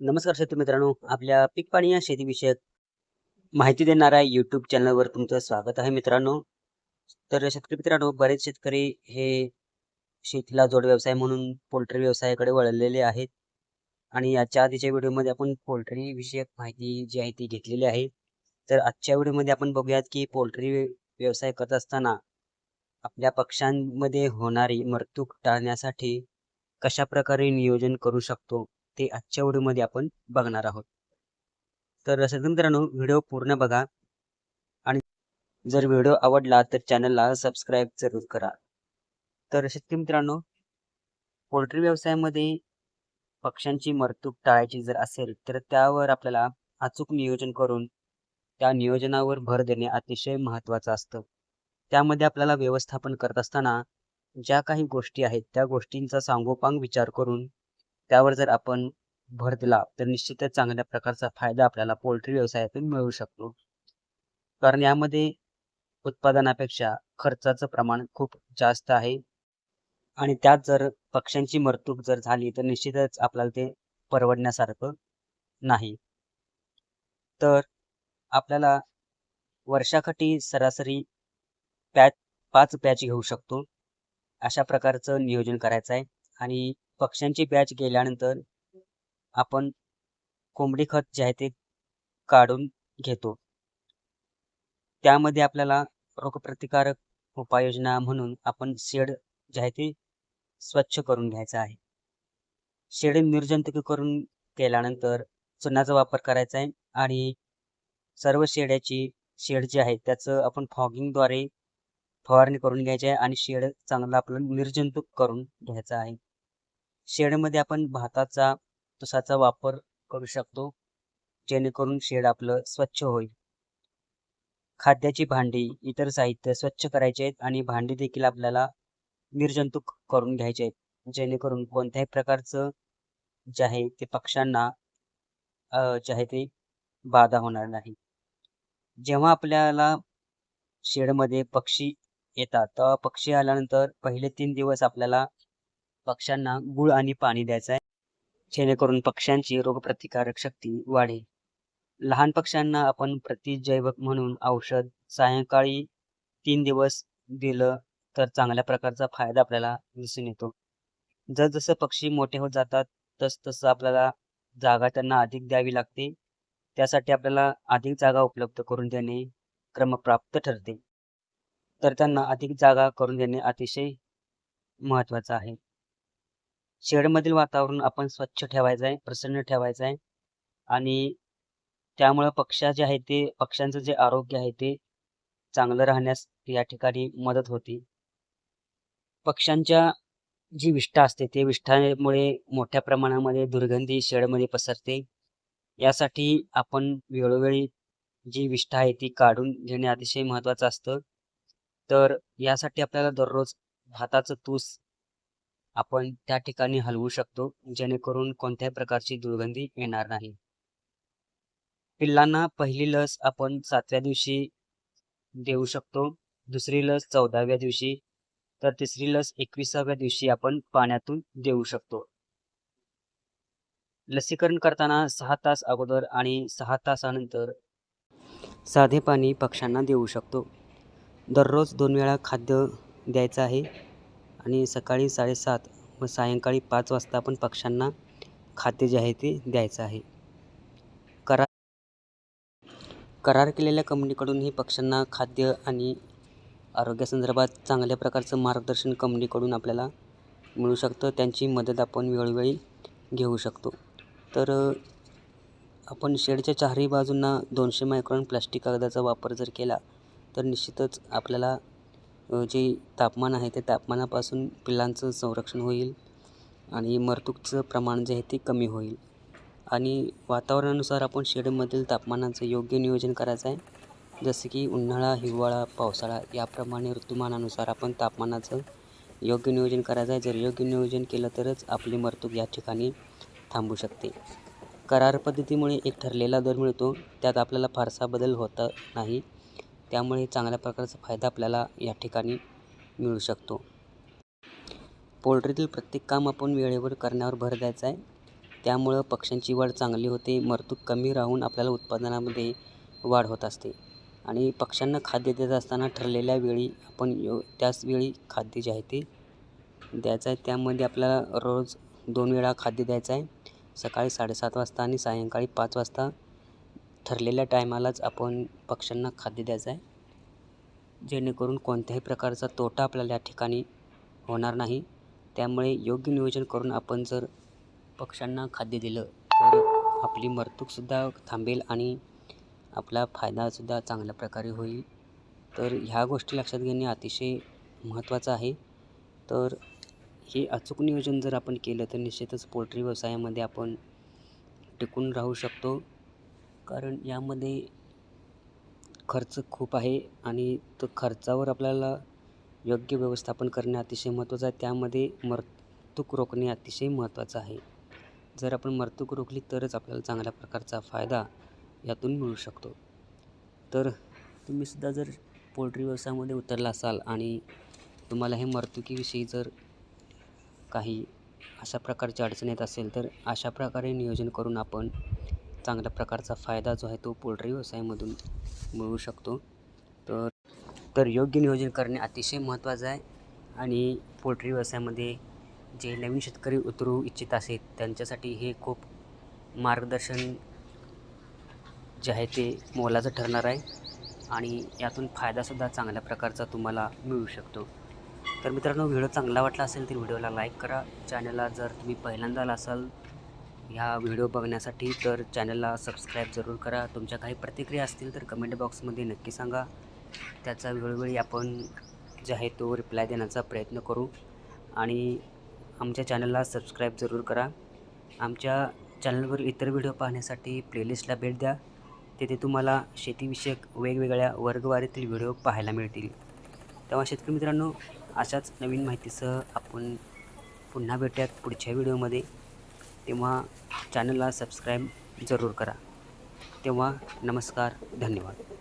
नमस्कार शेतकरी मित्रांनो आपल्या पीक पाणी या शेतीविषयक माहिती देणाऱ्या यूट्यूब चॅनलवर तुमचं स्वागत आहे मित्रांनो. तर शेतकरी मित्रांनो बरेच शेतकरी हे शेतीला जोड व्यवसाय म्हणून पोल्ट्री व्यवसायाकडे वळलेले आहेत. आणि याच्या आधीच्या व्हिडिओमध्ये आपण पोल्ट्री विषयक माहिती जी आहे ती घेतलेली आहे. तर आजच्या व्हिडिओमध्ये आपण बघूयात की पोल्ट्री व्यवसाय करत असताना आपल्या पक्ष्यांमध्ये होणारी मरतूक टाळण्यासाठी कशा प्रकारे नियोजन करू शकतो? ते आजच्या व्हिडिओमध्ये आपण बघणार आहोत. तर शेतकरी मित्रांनो व्हिडिओ पूर्ण बघा. आणि जर व्हिडिओ आवडला तर चॅनलला सबस्क्राईब जरूर करा. तर शेतकरी मित्रांनो पोल्ट्री व्यवसायामध्ये पक्ष्यांची मरतूक टाळायची जर असेल तर त्यावर आपल्याला अचूक नियोजन करून त्या नियोजनावर भर देणे अतिशय महत्त्वाचं असतं. त्यामध्ये आपल्याला व्यवस्थापन करत असताना ज्या काही गोष्टी आहेत त्या गोष्टींचा सांगोपांग विचार करून त्यावर जर आपण भर दिला तर निश्चितच चांगल्या प्रकारचा फायदा आपल्याला पोल्ट्री व्यवसायातून मिळू शकतो. कारण यामध्ये उत्पादनापेक्षा खर्चाचं प्रमाण खूप जास्त आहे. आणि त्यात जर पक्ष्यांची मरतूक जर झाली तर निश्चितच आपल्याला ते परवडण्यासारखं नाही. तर आपल्याला वर्षाकाठी सरासरी पॅच पाच पॅच घेऊ शकतो. अशा प्रकारचं नियोजन करायचं आहे. आणि पक्ष्यांची बॅच गेल्यानंतर आपण कोंबडी खत जे आहे ते काढून घेतो. त्यामध्ये आपल्याला रोगप्रतिकारक उपाययोजना म्हणून आपण शेड जे आहे ते स्वच्छ करून घ्यायचं आहे. शेड निर्जंतुक करून केल्यानंतर चुनाचा वापर करायचा आहे आणि सर्व शेड्याची शेड जे आहे त्याचं आपण फॉगिंगद्वारे फवारणी करून घ्यायची आहे आणि शेड चांगला आपलं निर्जंतुक करून घ्यायचा आहे. शेडमध्ये आपण भाताचा तुसाचा वापर करू शकतो जेणेकरून शेड आपलं स्वच्छ होईल. खाद्याची भांडी इतर साहित्य स्वच्छ करायचे आहेत आणि भांडी देखील आपल्याला निर्जंतुक करून घ्यायचे आहेत. जेणेकरून कोणत्याही प्रकारचं जे आहे ते पक्ष्यांना जे आहे ते बाधा होणार नाही. जेव्हा आपल्याला शेडमध्ये पक्षी येतात तेव्हा पक्षी आल्यानंतर पहिले तीन दिवस आपल्याला पक्ष्यांना गुळ आणि पाणी द्यायचं आहे. जेणेकरून पक्ष्यांची रोगप्रतिकारक शक्ती वाढेल. लहान पक्ष्यांना आपण प्रतिजैवक म्हणून औषध सायंकाळी तीन दिवस दिलं तर चांगल्या प्रकारचा फायदा आपल्याला दिसून येतो. जसजसं पक्षी मोठे होत जातात तसतसं आपल्याला जागा त्यांना अधिक द्यावी लागते. त्यासाठी आपल्याला अधिक जागा उपलब्ध करून देणे क्रमप्राप्त ठरते. तर त्यांना अधिक जागा करून देणे अतिशय महत्त्वाचं आहे. शेडमधील वातावरण आपण स्वच्छ ठेवायचं आहे प्रसन्न ठेवायचं आहे. आणि त्यामुळं पक्ष्या जे आहे ते पक्ष्यांचं जे आरोग्य आहे ते चांगलं राहण्यास या ठिकाणी मदत होती. पक्ष्यांच्या जी विष्ठा असते ते विष्ठामुळे मोठ्या प्रमाणामध्ये दुर्गंधी शेडमध्ये पसरते. यासाठी आपण वेळोवेळी जी विष्ठा आहे ती काढून घेणे अतिशय महत्त्वाचं असतं. तर यासाठी आपल्याला दररोज भाताचं तूस आपण त्या ठिकाणी हलवू शकतो जेणेकरून कोणत्याही प्रकारची दुर्गंधी येणार नाही. पिल्लांना पहिली लस आपण सातव्या दिवशी देऊ शकतो दुसरी लस चौदाव्या दिवशी तर तिसरी लस एकविसाव्या दिवशी आपण पाण्यातून देऊ शकतो. लसीकरण करताना सहा तास अगोदर आणि सहा तासानंतर साधे पाणी पक्ष्यांना देऊ शकतो. दररोज दोन वेळा खाद्य द्यायचं आहे. आणि सकाळी साडेसात व सायंकाळी पाच वाजता आपण पक्ष्यांना खाद्य जे आहे ते द्यायचं आहे. करार करार केलेल्या कंपनीकडूनही पक्ष्यांना खाद्य आणि आरोग्यासंदर्भात चांगल्या प्रकारचं मार्गदर्शन कंपनीकडून आपल्याला मिळू शकतं. त्यांची मदत आपण वेळोवेळी घेऊ शकतो. तर आपण शेडच्या चारही बाजूंना दोनशे मायक्रॉन प्लास्टिक कागदाचा वापर जर केला तर निश्चितच आपल्याला जे तापमान आहे ते तापमानापासून पिल्लांचं संरक्षण होईल आणि मरतूकचं प्रमाण जे आहे ते कमी होईल. आणि वातावरणानुसार आपण शेडमधील तापमानाचं योग्य नियोजन करायचं आहे. जसं की उन्हाळा हिवाळा पावसाळा याप्रमाणे ऋतुमानानुसार आपण तापमानाचं योग्य नियोजन करायचं आहे. जर योग्य नियोजन केलं तरच आपली मरतूक या ठिकाणी थांबू शकते. करार पद्धतीमुळे एक ठरलेला दर मिळतो. त्यात आपल्याला फारसा बदल होत नाही. त्यामुळे चांगल्या प्रकारचा फायदा आपल्याला या ठिकाणी मिळू शकतो. पोल्ट्रीतील प्रत्येक काम आपण वेळेवर करण्यावर भर द्यायचा आहे. त्यामुळं पक्ष्यांची वाढ चांगली होते मरतूक कमी राहून आपल्याला उत्पादनामध्ये वाढ होत असते. आणि पक्ष्यांना खाद्य देत असताना ठरलेल्या वेळी आपण यो त्याच वेळी खाद्य जे आहे ते द्यायचं आहे. त्यामध्ये आपल्याला रोज दोन वेळा खाद्य द्यायचं आहे. सकाळी साडेसात वाजता आणि सायंकाळी पाच वाजता ठरलेल्या टायमालाच आपण पक्ष्यांना खाद्य द्यायचं आहे. जेणेकरून कोणत्याही प्रकारचा तोटा आपल्याला या ठिकाणी होणार नाही. त्यामुळे योग्य नियोजन करून आपण जर पक्ष्यांना खाद्य दिलं तर आपली मरतूकसुद्धा थांबेल आणि आपला फायदासुद्धा चांगल्या प्रकारे होईल. तर ह्या गोष्टी लक्षात घेणे अतिशय महत्त्वाचं आहे. तर हे अचूक नियोजन जर आपण केलं तर निश्चितच पोल्ट्री व्यवसायामध्ये आपण टिकून राहू शकतो. कारण यामध्ये खर्च खूप आहे आणि तो खर्चावर आपल्याला योग्य व्यवस्थापन करणे अतिशय महत्त्वाचं आहे. त्यामध्ये मर्तूक रोखणे अतिशय महत्त्वाचं आहे. जर आपण मर्तूक रोखली तरच आपल्याला चांगल्या प्रकारचा फायदा यातून मिळू शकतो. तर तुम्हीसुद्धा जर पोल्ट्री व्यवसायामध्ये उतरला असाल आणि तुम्हाला हे मर्तुकीविषयी जर काही अशा प्रकारची अडचण येत असेल तर अशा प्रकारे नियोजन करून आपण चांगल्या प्रकारचा फायदा जो आहे तो पोल्ट्री व्यवसायामधून मिळू शकतो. तर तर योग्य नियोजन करणे अतिशय महत्त्वाचं आहे. आणि पोल्ट्री व्यवसायामध्ये जे नवीन शेतकरी उतरू इच्छित आहेत त्यांच्यासाठी हे खूप मार्गदर्शन जे आहे ते मोलाचं ठरणार आहे. आणि यातून फायदासुद्धा चांगल्या प्रकारचा तुम्हाला मिळू शकतो. तर मित्रांनो व्हिडिओ चांगला वाटला असेल तर व्हिडिओला लाईक करा. चॅनलला जर तुम्ही पहिल्यांदा आला असाल ह्या व्हिडिओ बघण्यासाठी तर चॅनलला सबस्क्राईब जरूर करा. तुमच्या काही प्रतिक्रिया असतील तर कमेंट बॉक्समध्ये नक्की सांगा. त्याचा वेळोवेळी आपण जे आहे तो रिप्लाय देण्याचा प्रयत्न करू. आणि आमच्या चॅनलला सबस्क्राईब जरूर करा. आमच्या चॅनलवर इतर व्हिडिओ पाहण्यासाठी प्लेलिस्टला भेट द्या. तिथे तुम्हाला शेतीविषयक वेगवेगळ्या वर्गवारीतील व्हिडिओ पाहायला मिळतील. तेव्हा शेतकरी मित्रांनो अशाच नवीन माहितीसह आपण पुन्हा भेटूयात पुढच्या व्हिडिओमध्ये. तेव्हा चॅनलला सबस्क्राईब जरूर करा. तेव्हा नमस्कार धन्यवाद.